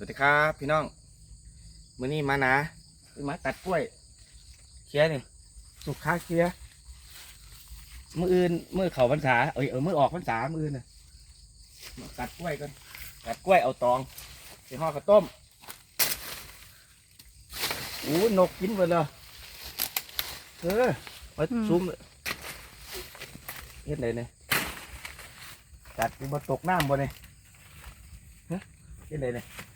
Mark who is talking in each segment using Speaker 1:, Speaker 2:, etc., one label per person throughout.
Speaker 1: สวัสดีครับพี่น้องมื้อนี้มานะมาตัดกล้วยเคลียร์นี่สุกค้าเคลียร์มืออื่นมือเขาพรรษาเอ้ยเออมือออกพรรษามืออื่นน่ะมาตัดกล้วยกันตัดกล้วยเอาตองไปห่อข้าวต้มอู้นกกินหมดเลยเออมา
Speaker 2: อืม
Speaker 1: ซุ้มเฮ็ดไหนเนี่ยตัดมาตกน้ำบ่เนี่ยฮะเฮ็ดไหนเนี่ย
Speaker 2: ไปบอกเขามาตกอยู่แล้ว
Speaker 1: เออดึกบัวม้าว่ะ
Speaker 2: อุ้ยแบบนั้นเลยเหรอ
Speaker 1: มันจะได้ตกน้ำด้วย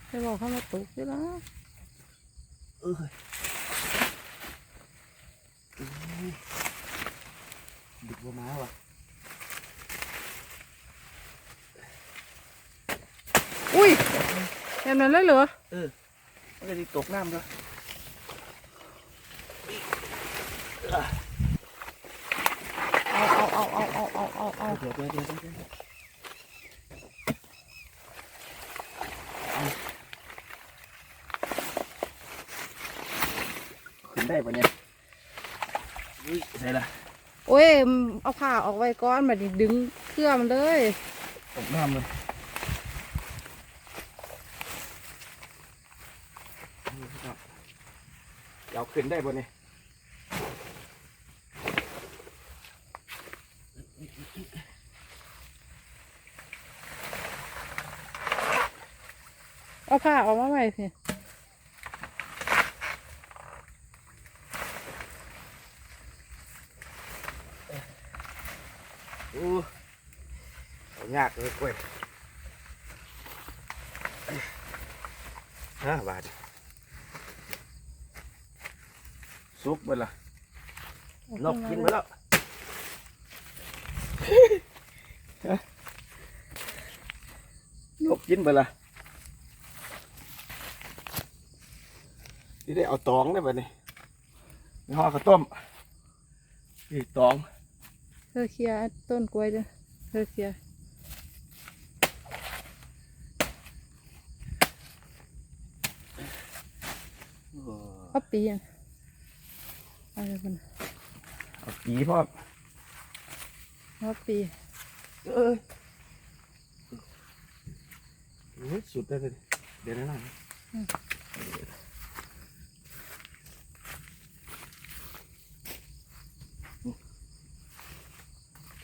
Speaker 2: เอาเอาเอาเอาเอาเอาเอาเอา
Speaker 1: เดี๋ยวเดี๋ยวเดี๋ยวเดี๋ยวเดี๋ยวเอาขึ้ นได้ปะเนี่ยอุ้ยใส่ละ
Speaker 2: โอ้ย เอาผ้าออกไว้ก้อนมาดิดึงเครื่องมันเลย
Speaker 1: ตกน้ำเลยนี่ครับเดี๋ยวขึ้นได้ปะเนี่ย
Speaker 2: เอาผ้าออกมาไว้สิ
Speaker 1: อู้เอายากเลยกล้วยฮะบาดซุกเบิดละนกกินไปแล้วนกกินไปละที่ได้เอาตองได้ปะนี่มีห่อข้าวต้มนี่ตอง
Speaker 2: เธอเคลียร์ต้นกล้วยด้วยเธอเคลียร์เอาปีอะอะไรมัน
Speaker 1: เอาปีพ่อม
Speaker 2: เอาปี
Speaker 1: เออเฮ้ยสุดได้เลยเดี๋ยวนะหน่อย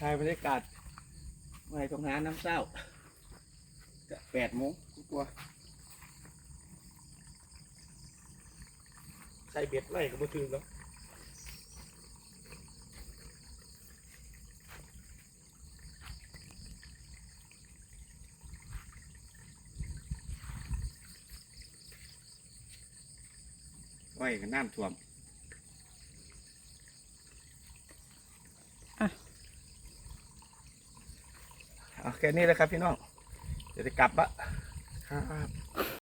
Speaker 1: ถ่ายบรรยากาศไว้ตรงหาน้ำเศร้า จะแปดโมงกลัวใส่เบ็ดไล่ก็บ่ถึงแล้วไว้กับน้ำท่วม เอาแค่นี้แหละครับพี่น้อง เดี๋ยวจะกลับละครับ